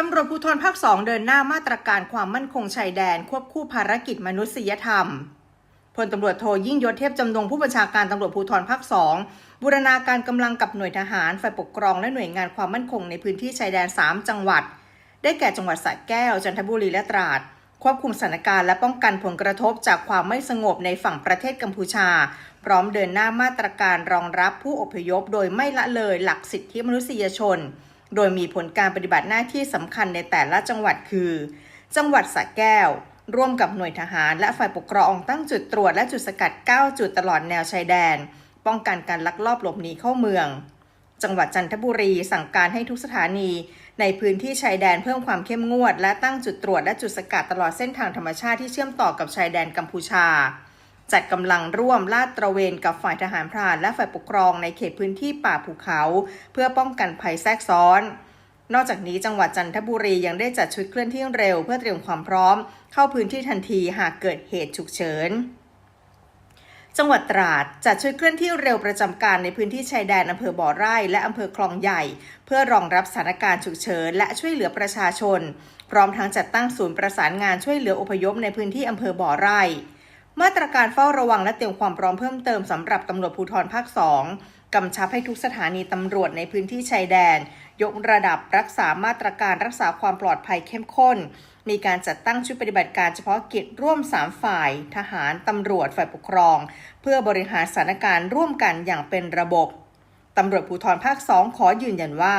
ตำรวจภูธรภาคสองเดินหน้ามาตรการความมั่นคงชายแดน ควบคู่ภารกิจมนุษยธรรมพลตำรวจโทยิ่งยศเทพจำนงผู้บัญชาการตำรวจภูธรภาคสองบูรณาการกำลังกับหน่วยทหารฝ่ายปกครองและหน่วยงานความมั่นคงในพื้นที่ชายแดน 3 จังหวัด ได้แก่จังหวัดสระแก้ว จันทบุรีและตราด ควบคุมสถานการณ์และป้องกันผลกระทบจากความไม่สงบในฝั่งประเทศกัมพูชา พร้อมเดินหน้ามาตรการรองรับผู้อพยพ โดยไม่ละเลยหลักสิทธิมนุษยชน โดยมีผลการปฏิบัติหน้าที่สำคัญในแต่ละจังหวัดคือ จังหวัดสระแก้ว ร่วมกับหน่วยทหารและฝ่ายปกครองตั้งจุดตรวจและจุดสกัด 9 จุดตลอดแนวชายแดน ป้องกันการลักลอบหลบหนีเข้าเมือง จังหวัดจันทบุรีสั่งการให้ทุกสถานี ในพื้นที่ชายแดนเพิ่มความเข้มงวด และตั้งจุดตรวจและจุดสกัดตลอดเส้นทางธรรมชาติที่เชื่อมต่อกับชายแดนกัมพูชา จัดกำลังร่วมลาดตระเวนกับฝ่ายทหารพรานและฝ่ายปกครองในเขตพื้นที่ป่าภูเขา เพื่อป้องกันภัยแทรกซ้อน นอกจากนี้จังหวัดจันทบุรียังได้จัดชุดเคลื่อนที่เร็วเพื่อเตรียมความพร้อม เข้าพื้นที่ทันทีหากเกิดเหตุฉุกเฉินจังหวัดตราดจัดชุดเคลื่อนที่เร็วประจำการในพื้นที่ชายแดนอำเภอบ่อไร่และอำเภอคลองใหญ่ เพื่อรองรับสถานการณ์ฉุกเฉินและช่วยเหลือประชาชน พร้อมทั้งจัดตั้งศูนย์ประสานงานช่วยเหลืออพยพในพื้นที่อำเภอบ่อไร่ มาตรการเฝ้าระวังและเตรียมความพร้อมเพิ่มเติมสำหรับตำรวจภูธรภาค 2 กำชับให้ทุกสถานีตำรวจในพื้นที่ชายแดน ยกระดับรักษามาตรการรักษาความปลอดภัยเข้มข้น มีการจัดตั้งชุดปฏิบัติการเฉพาะกิจร่วม 3 ฝ่าย ทหาร ตำรวจฝ่ายปกครอง เพื่อบริหารสถานการณ์ร่วมกันอย่างเป็นระบบตำรวจภูธรภาค 2 ขอยืนยันว่า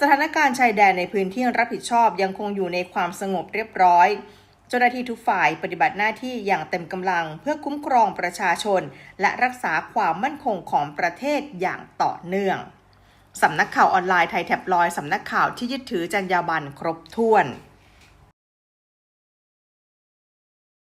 สถานการณ์ชายแดนในพื้นที่รับผิดชอบยังคงอยู่ในความสงบเรียบร้อย จ้าหน้าที่ทุกฝ่ายปฏิบัติหน้าที่อย่างเต็มกำลังเพื่อคุ้มครองประชาชน และรักษาความมั่นคงของประเทศอย่างต่อเนื่องสำนักข่าวออนไลน์ไทยแท็บลอยสำนักข่าวที่ยึดถือจรรยาบรรณครบถ้วน